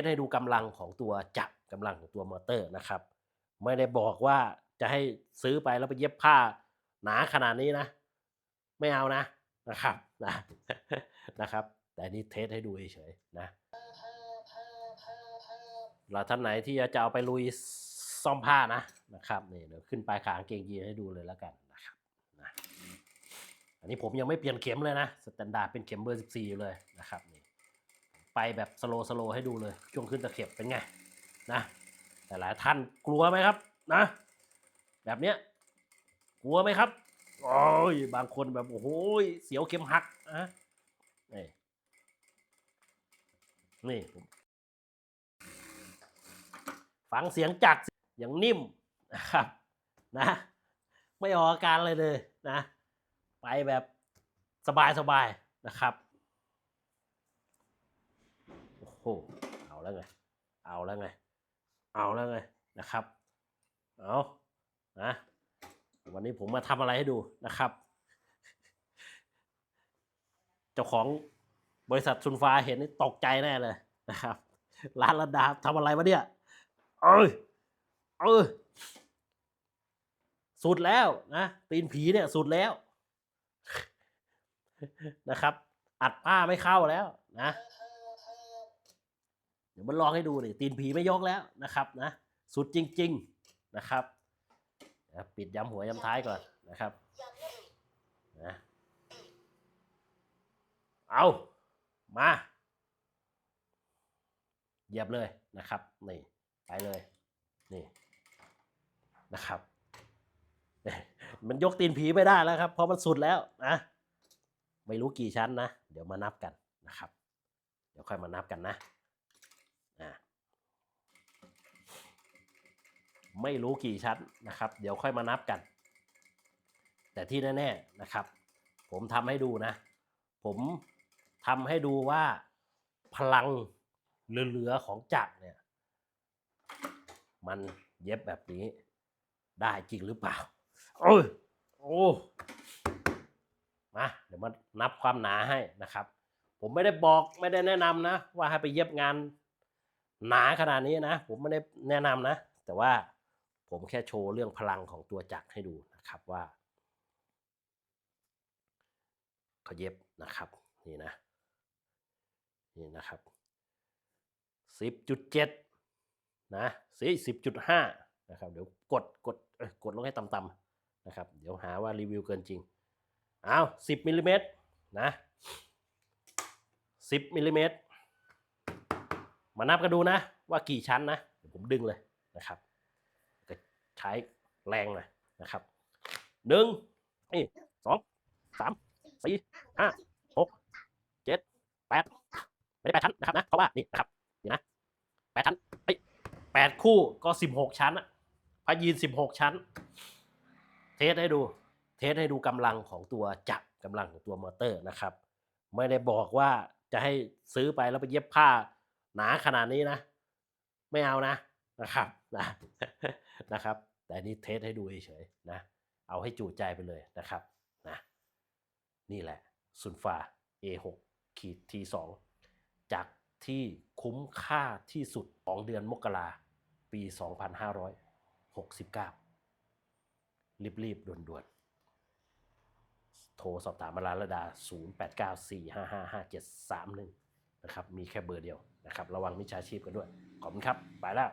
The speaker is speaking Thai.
สให้ดูกำลังของตัวจักรกำลังของตัวมอเตอร์นะครับ ไม่ได้บอกว่าจะให้ซื้อไปแล้วไปเย็บผ้าหนาขนาดนี้นะ ไม่เอานะนะครับนะนะครับ แต่นี่เทสให้ดูเฉยๆนะเราท่านไหนที่จะเอาไปลุยซ่อมผ้านะนะครับนี่เดี๋ยวขึ้นปลายขางเกงยีนให้ดูเลยแล้วกันนะครับนะอันนี้ผมยังไม่เปลี่ยนเข็มเลยนะสแตนดาร์ดเป็นเข็มเบอร์ 14อยู่เลยนะครับนี่ ไปแบบสโลสโลให้ดูเลยช่วงขึ้นตะเข็บเป็นไงนะแต่หลายท่านกลัวไหมครับนะ แบบเนี้ยกลัวไหมครับโอ้ยบางคนแบบโอ้โหเสียวเข็มหักนะนี่นี่ฟังเสียงจักรอย่างนิ่มนะครับนะไม่ออกอาการเลยเลยนะ ไปแบบสบายสบายๆนะครับ โอ้โหเอาแล้วไง เอาแล้วไง เอาแล้วไงนะครับ เอานะ วันนี้ผมมาทำอะไรให้ดูนะครับ เจ้าของบริษัทซุนฟ้าเห็นนี่ตกใจแน่เลยนะครับ ร้านระดาทำอะไรวะเนี่ย เอ้ย เออสุดแล้วนะตีนผีเนี่ยสุดแล้วนะครับ อัดผ้าไม่เข้าแล้วนะ เดี๋ยวมันลองให้ดูดิตีนผีไม่ยกแล้วนะครับนะสุดจริง ๆนะครับปิดย้ำหัวย้ำท้ายก่อนนะครับนะเอามาเหยียบเลยนะครับนี่ไปเลยนี่นะครับมันยกตีนผีไม่ได้แล้วครับเพราะมันสุดแล้วนะไม่รู้กี่ชั้นนะ เดี๋ยวมานับกันนะครับ เดี๋ยวค่อยมานับกันนะอ่า ไม่รู้กี่ชั้นนะครับ เดี๋ยวค่อยมานับกัน แต่ที่แน่ๆนะครับ ผมทำให้ดูนะ ผมทำให้ดูว่าพลังเหลือๆของจักรเนี่ย มันเย็บแบบนี้ได้จริงหรือเปล่า โอ้ยโอ้มาเดี๋ยวมานับความหนาให้นะครับ ผมไม่ได้บอกไม่ได้แนะนำนะ ว่าให้ไปเย็บงานหนาขนาดนี้นะ ผมไม่ได้แนะนำนะ แต่ว่า ผมแค่โชว์เรื่องพลังของตัวจักรให้ดูนะครับว่าเขาเย็บนะครับนี่นะนี่นะครับสิบจุดเจ็ดนะสิสิบจุดห้านะครับ เดี๋ยวกดกดกดลงให้ต่ำๆนะครับ เดี๋ยวหาว่ารีวิวเกินจริงเอาสิบมิลลิเมตรนะสิบมิลลิเมตรมานับกันดูนะว่ากี่ชั้นนะ เดี๋ยวผมดึงเลยนะครับ ใช้แรงหน่อยนะครับหนึ่งนี่สองสามสี่ห้าหกเจ็ดแปดไม่ได้แปดชั้นนะครับนะเพราะว่านี่นะครับนี่นะแปดชั้นเอ้ยแปดคู่ก็สิบหกชั้นอะพยีนสิบหกชั้น เทสให้ดู เทสให้ดูกำลังของตัวจักรกำลังของตัวมอเตอร์นะครับ ไม่ได้บอกว่าจะให้ซื้อไปแล้วไปเย็บผ้าหนาขนาดนี้นะ ไม่เอานะนะครับนะนะครับ แต่นี่เทสให้ดูเฉยๆนะ เอาให้จูใจไปเลยนะครับนะนี่แหละซุนฟา A6 ขีด T2 จากที่คุ้มค่าที่สุดของเดือนมกราปี 2569 รีบๆด่วนๆ โทรสอบถามมาร้านระดา 0894555731 นะครับ มีแค่เบอร์เดียวนะครับ ระวังมิจฉาชีพกันด้วย ขอบคุณครับ ไปแล้ว